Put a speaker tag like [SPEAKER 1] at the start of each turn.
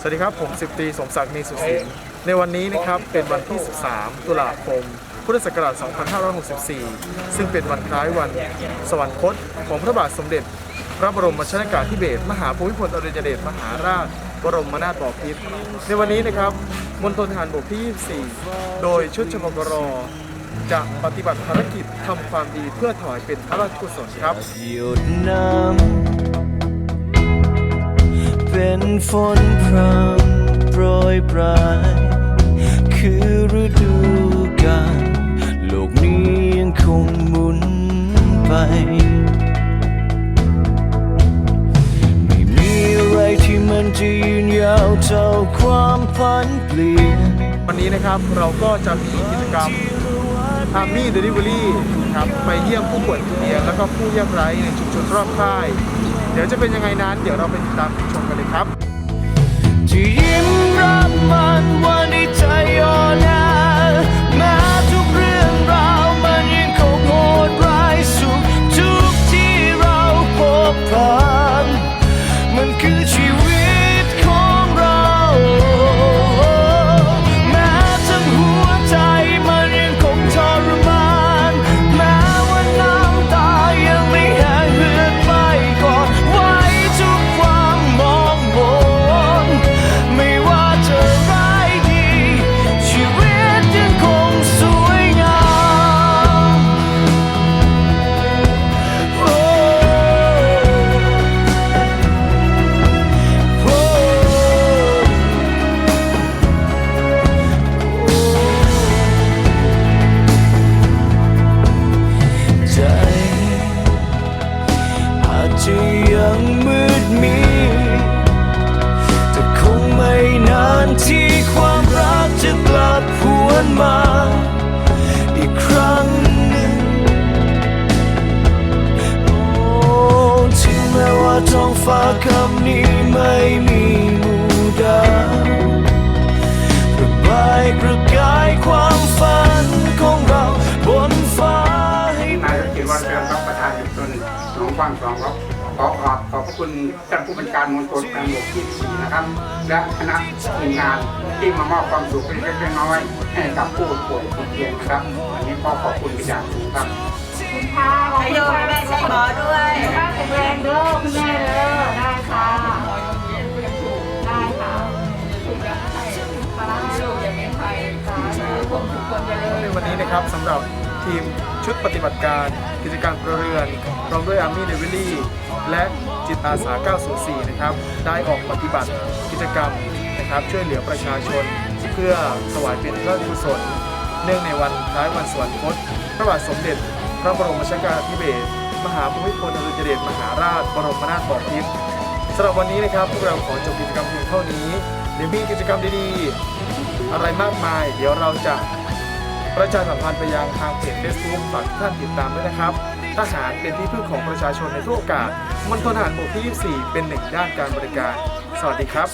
[SPEAKER 1] สวัสดีครับ ผมสิบตรีสมศักดิ์มีสุสินในวันนี้นะครับเป็นวันที่ 13 ตุลาคม พุทธศักราช 2564 ซึ่งเป็นวันคล้ายวันสวรรคตของพระบาทสมเด็จ พระบรมชนากาธิเบศรมหาภูมิพลอดุลยเดชมหาราช บรมนาถบพิตรในวันนี้นะครับมณฑลทหารบกที่ 24 โดยชุดชพกรจะปฏิบัติภารกิจทำความดีเพื่อถวายเป็นพระราชกุศลครับ
[SPEAKER 2] เป็นฝนพรำโปรยปลาย คือฤดูกาลโลกนี้ยังคงหมุนไป ไม่มีอะไรที่มันจะยืนยาวเท่าความพันเปลี่ยน
[SPEAKER 1] วันนี้นะครับเราก็จะมีกิจกรรม Army Delivery นะครับไปเยี่ยมผู้ป่วยติดเตียงแล้วก็ผู้ยากไร้ในชุมชนรอบค่าย เดี๋ยวจะเป็นยังไงนั้น เดี๋ยวเราไปติดตามชมกันเลยครับ
[SPEAKER 2] ที่ยิ้มรับมันวันที่ใจอ่อนแอ กว้างสองครับขอ
[SPEAKER 3] ขอบขอบพระคุณท่านผู้บัญชาการมณฑลทารบกที่สี่นะครับ และคณะทีมงานที่มามอบความสุขเล็กๆน้อยๆให้กับผู้ป่วยติดเตียงนะครับวันนี้ขอขอบคุณเป็นอย่างสูงครับ
[SPEAKER 4] ค่ะขอ
[SPEAKER 5] ให้
[SPEAKER 4] คุณ
[SPEAKER 5] โยม
[SPEAKER 4] ค่ะ
[SPEAKER 5] แม่ใช้หมอด้วย
[SPEAKER 4] สุขภาแข็งแรงเด้อคุณแม่เด้อได้ค่ะได้ค่ะค่ะลูกอย่างนี้ใครค่ะทุกคนทุกคนจะเลย
[SPEAKER 1] วันนี้นะครับสำหรับ ทีม ชุดปฏิบัติการ กิจการพลเรือนพร้อมด้วย Army Navy และจิตอาสา 904 นะครับ ได้ออกปฏิบัติกิจกรรมนะครับ ช่วยเหลือประชาชน เพื่อถวายเป็นพระราชกุศล เนื่องในวันคล้ายวันสวรรคต พระบาทสมเด็จ พระบรมชนกาธิเบศรมหาภูมิพลอดุลยเดชมหาราช บรมนาถบพิตรสำหรับวันนี้นะครับ พวกเราขอจบกิจกรรมเพียงเท่านี้ เดี๋ยวมีกิจกรรมดีๆ อะไรมากมาย เดี๋ยวเราจะ ประชาสัมพันธ์ไปยังทางเพจ Facebook ฝากทุกท่านติดตามด้วยนะครับ ทหารเป็นที่พึ่งของประชาชนในทุกโอกาสมณฑลทหารบกที่ 24 เป็นหนึ่งด้านการบริการ สวัสดีครับ